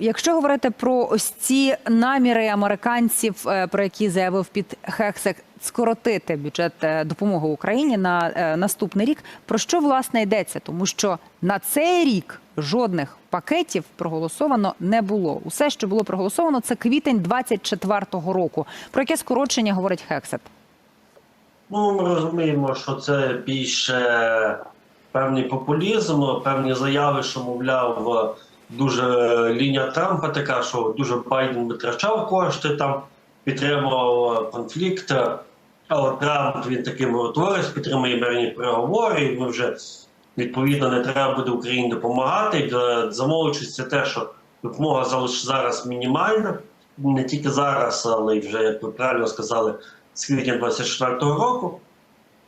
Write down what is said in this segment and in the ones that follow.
якщо говорити про ось ці наміри американців, е, про які заявив під Хексек, скоротити бюджет е, допомоги Україні на е, наступний рік, про що власне йдеться? Тому що на цей рік жодних пакетів проголосовано не було. Усе, що було проголосовано, це квітень 24-го року. Про яке скорочення говорить Хексет? Ну, ми розуміємо, що це більше певний популізм, певні заяви, що, мовляв, дуже лінія Трампа така, що дуже Байден витрачав кошти, там підтримував конфлікт. А от Трамп він таким говорить, підтримує мирні переговори, ми вже відповідно не треба буде Україні допомагати. Е, Замовчується те, що допомога зараз мінімальна, не тільки зараз, але й вже, як ви правильно сказали, з квітня 24-го року.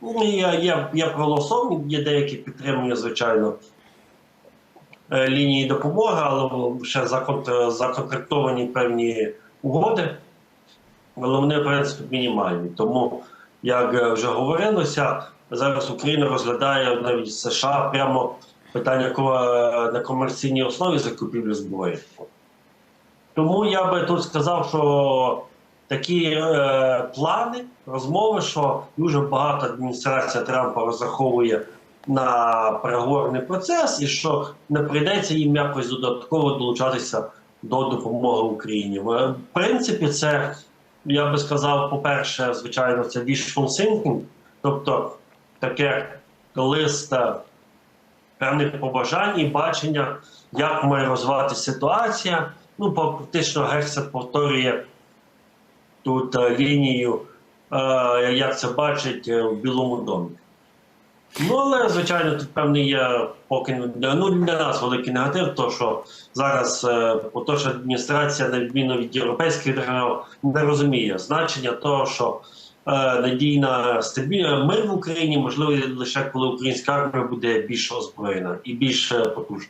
Ну, я, я, я проголосований, є деякі підтримання, звичайно, е, лінії допомоги, але ще законтрактовані певні угоди. Але вони, в принципі, мінімальні. Тому, як е, вже говорилося, зараз Україна розглядає навіть США прямо питання е, на комерційній основі закупівлі зброї. Тому я би тут сказав, що такі е, плани, розмови, що дуже багато адміністрація Трампа розраховує на переговорний процес, і що не прийдеться їм якось додатково долучатися до допомоги Україні. В принципі, це я би сказав, по-перше, звичайно, це wishful thinking, тобто таке лист певних побажань і бачення, як має розвиватися ситуація. Ну, фактично, Гексет повторює тут е, лінію, е, як це бачить е, в Білому домі. Ну, але, звичайно, тут певний є поки ну, для нас великий негатив, то що зараз е, поточна адміністрація, на відміну від європейських держав, не розуміє значення того, що е, надійна стабільна мир в Україні можливий лише коли українська армія буде більш озброєна і більш е, потужна.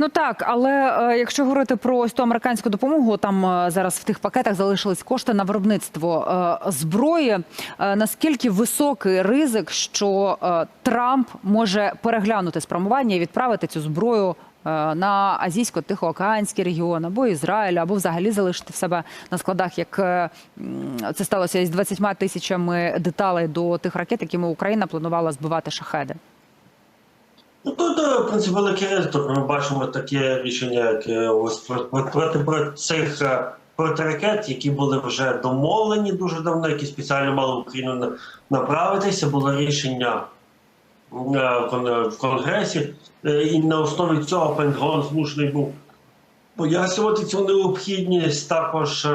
Ну так, але е, якщо говорити про ось ту американську допомогу, там е, зараз в тих пакетах залишились кошти на виробництво е, зброї. Наскільки високий ризик, що Трамп може переглянути спрямування і відправити цю зброю? На азійсько-тихоокеанський регіон або Ізраїль, або взагалі залишити в себе на складах, як це сталося із 20 тисячами деталей до тих ракет, якими Україна планувала збивати шахеди. Ну, тут, в принципі, великий ризик. Ми бачимо таке рішення, як ось проти, цих е, протиракет, які були вже домовлені дуже давно, які спеціально мали в Україну направитися. Було рішення е, в Конгресі, Е, і на основі цього Пентагон змушений був пояснювати цю необхідність також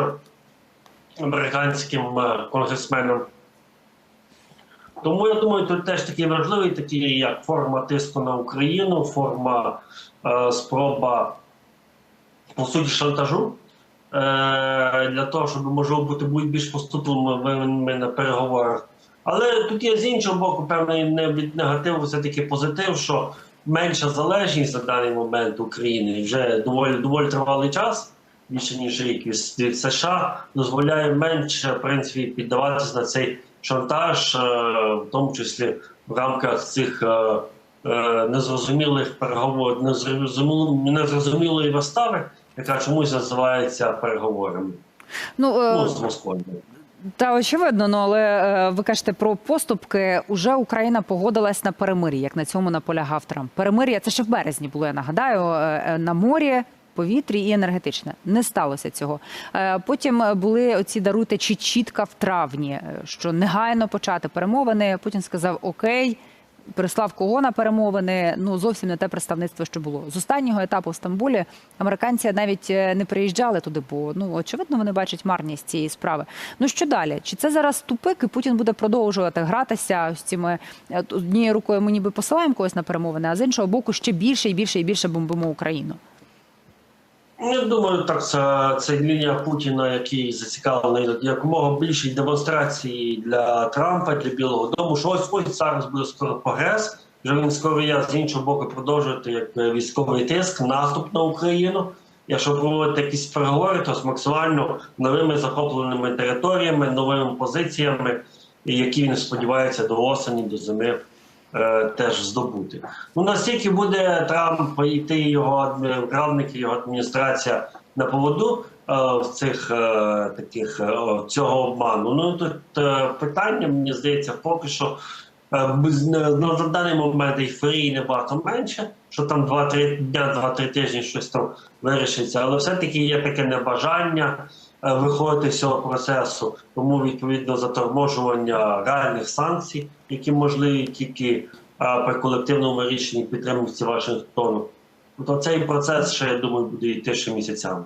американським конгресменам. Тому я думаю, тут теж такий важливий, такий як форма тиску на Україну, форма е, спроба по суті шантажу е, для того, щоб можливо бути більш поступливими на переговорах. Але тут є з іншого боку певний не від негативу, все таки позитив, що менша залежність на даний момент України вже доволі доволі тривалий час. Більше ніж рік від США дозволяє менше в принципі піддаватися на цей шантаж, е, в тому числі в рамках цих е, е, незрозумілих переговорів, незрозумілої, вистави, яка чомусь називається переговорами Ну, ну, з Москвою. Та очевидно, ну але ви кажете про поступки. Уже Україна погодилась на перемир'я, як на цьому наполягав Трамп. Перемир'я це ще в березні було. Я нагадаю, на морі. Повітрі і енергетичне не сталося цього. Е, Потім були оці даруйте чи чітка в травні, е, що негайно почати перемовини. Путін сказав Окей, прислав кого на перемовини. Ну зовсім не те представництво, що було з останнього етапу в Стамбулі. Американці навіть е, не приїжджали туди, бо ну очевидно вони бачать марність цієї справи. Ну що далі? Чи це зараз тупик, і Путін буде продовжувати гратися з цими е, однією рукою? Ми ніби посилаємо когось на перемовини, а з іншого боку, ще більше і більше і більше бомбимо Україну. Ну, Я думаю, так це, це лінія Путіна, який зацікавлений якомога більшій демонстрації для Трампа, для Білого Дому. Що ось ось зараз буде скоро прогрес. Вже він скоро є з іншого боку продовжувати як військовий тиск, наступ на Україну. Якщо проводити якісь переговори, то з максимально новими захопленими територіями, новими позиціями, які він сподівається до осені, до зими е, теж здобути. Ну наскільки буде Трамп йти його правники, його адміністрація на поводу е, в цих е, таких цього обману? Ну тут питання, мені здається, поки що. на даний момент ейфорії набагато менше, що там 2-3 дня, 2-3 тижні щось там вирішиться, але все-таки є таке небажання виходити з цього процесу, тому відповідно заторможування реальних санкцій, які можливі тільки е, при колективному рішенні підтримки Вашингтону. То цей процес ще я думаю буде йти ще місяцями.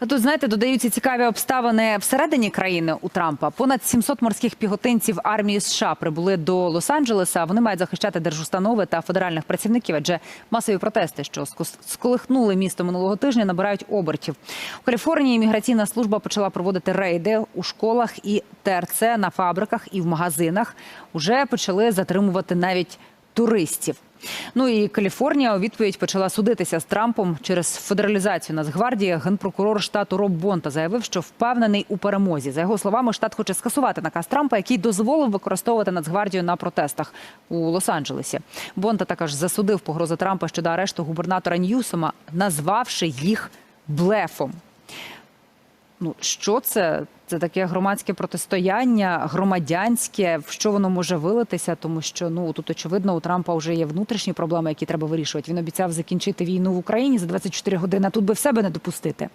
А тут знаєте, додаються цікаві обставини всередині країни у Трампа. Понад 700 морських піхотинців армії США прибули до Лос-Анджелеса. Вони мають захищати держустанови та федеральних працівників, адже масові протести, що сколихнули місто минулого тижня, набирають обертів. У Каліфорнії міграційна служба почала проводити рейди у школах і ТРЦ на фабриках і в магазинах. Уже почали затримувати навіть туристів. Ну і Каліфорнія у відповідь почала судитися з Трампом через федералізацію Нацгвардії. Генпрокурор штату Роб Бонта заявив, що впевнений у перемозі. За його словами, штат хоче скасувати наказ Трампа, який дозволив використовувати Нацгвардію на протестах у Лос-Анджелесі. Бонта також засудив погрози Трампа щодо арешту губернатора Ньюсома, назвавши їх блефом. Ну що це? Це таке громадське протистояння, громадянське. В що воно може вилитися? Тому що ну тут очевидно у Трампа вже є внутрішні проблеми, які треба вирішувати. Він обіцяв закінчити війну в Україні за 24 години. а Тут би в себе не допустити.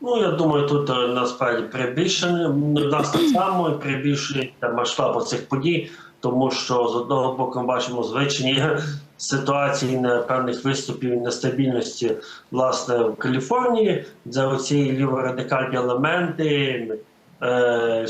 Ну, я думаю, тут е, насправді перебільшення. У нас так само перебільшується масштаб цих подій, тому що з одного боку ми бачимо звичайні ситуації на певних виступів нестабільності власне в Каліфорнії, де оці ліворадикальні елементи. е,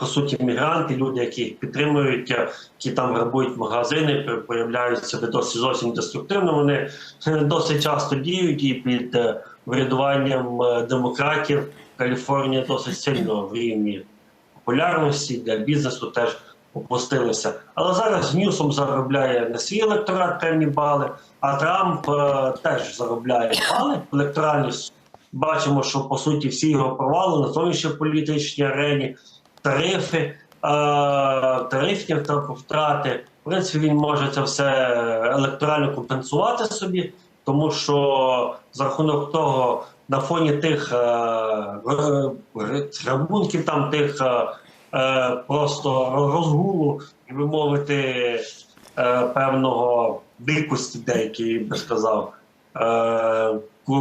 По суті, мігранти, люди, які їх підтримують, е, які там грабують магазини, проявляють себе досить зовсім деструктивно. Вони досить часто діють і під врядуванням е, демократів Каліфорнія досить сильно в рівні популярності для бізнесу теж опустилися. Але зараз Ньюсом заробляє на свій електорат певні бали, а Трамп е, теж заробляє бали електоральні. Бачимо, що по суті всі його провали на зовнішньополітичній арені, тарифи, е, тарифні втрати. В принципі, він може це все електорально компенсувати собі, тому що за рахунок того, на фоні тих е, грабунків, там тих е, е, просто розгулу, і мовити, е, певного дикості, деякі би сказав, е,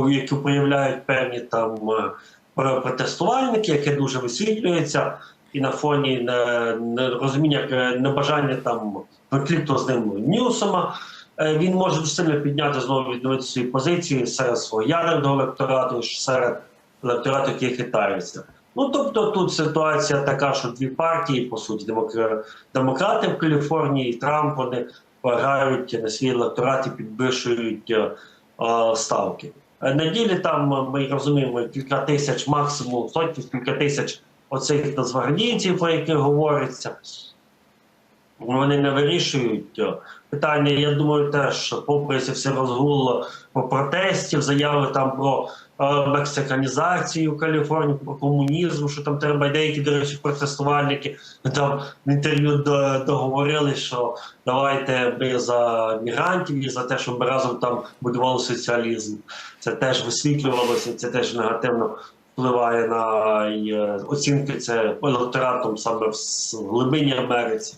які проявляють певні там е, протестувальники, яке дуже висвітлюється, і на фоні не, не розуміння е, небажання там конфлікту з ним Ньюсома. Е, Він може дуже сильно підняти знову відновити свої позиції серед свого ядерного електорату, серед електорату, який хитається. Ну тобто тут ситуація така, що дві партії, по суті, демократи в Каліфорнії і Трамп вони грають на свій електорат і підвищують е, е, ставки. На ділі там ми розуміємо кілька тисяч, максимум сотні, кілька тисяч оцих нацгвардійців, про яких говориться. Вони не вирішують е, питання. Я думаю, теж попри ці всі розгул про протестів, заяви там про е, мексиканізацію Каліфорнії, про комунізм, що там треба деякі, до речі, протестувальники там в інтерв'ю договорили, що давайте ми за мігрантів і за те, щоб разом там будували соціалізм. Це теж висвітлювалося, це теж негативно впливає на е, оцінки це електоратом саме в глибині Америці.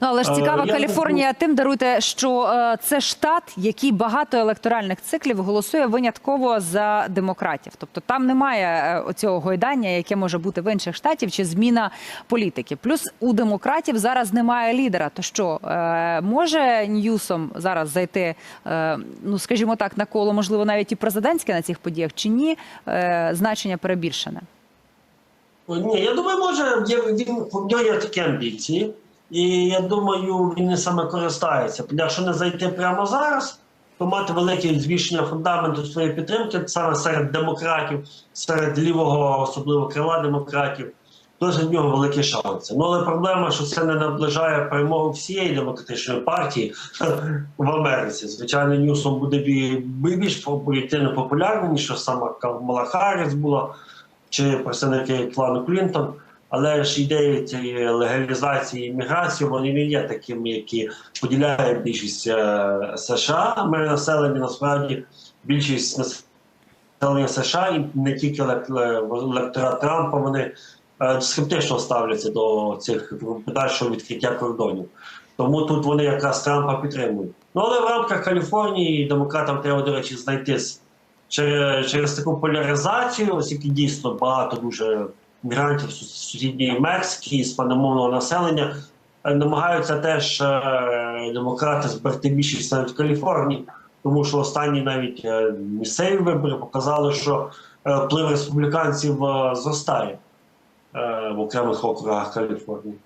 Ну але ж Е, цікава я Каліфорнія тим даруйте, що е, це штат, який багато електоральних циклів голосує винятково за демократів. Тобто там немає е, оцього гойдання, яке може бути в інших штатів, чи зміна політики. Плюс у демократів зараз немає лідера. То що е, може Ньюсом зараз зайти, е, ну скажімо так, на коло, можливо, навіть і президентське на цих подіях, чи ні? Е, значення перебільшене. Ні, я думаю, може він в нього є такі амбіції, і я думаю, він не саме користається. Якщо не зайти прямо зараз, то мати велике збільшення фундаменту своєї підтримки саме серед демократів, серед лівого, особливо крила демократів, дуже в нього великі шанси. Ну але проблема, що це не наближає перемогу всієї демократичної партії в Америці. Звичайно, Ньюсом буде бі- більш політично популярним, ніж сама Камала Харріс була чи представники клану Клінтон. Але ж ідеї цієї легалізації імміграції вони не є такими, які поділяє більшість е, США. Ми населення насправді більшість населення США і не тільки елек- електорат Трампа. Вони е, скептично ставляться до цих подальшого відкриття кордонів. Тому тут вони якраз Трампа підтримують. Ну але в рамках Каліфорнії демократам треба, до речі, знайти через, через таку поляризацію, оскільки дійсно багато дуже мігрантів з сусідньої Мексики, іспаномовного населення. е, Намагаються теж е, демократи зберегти більшість навіть в Каліфорнії, тому що останні навіть е, місцеві вибори показали, що вплив республіканців зростає в окремих округах Каліфорнії.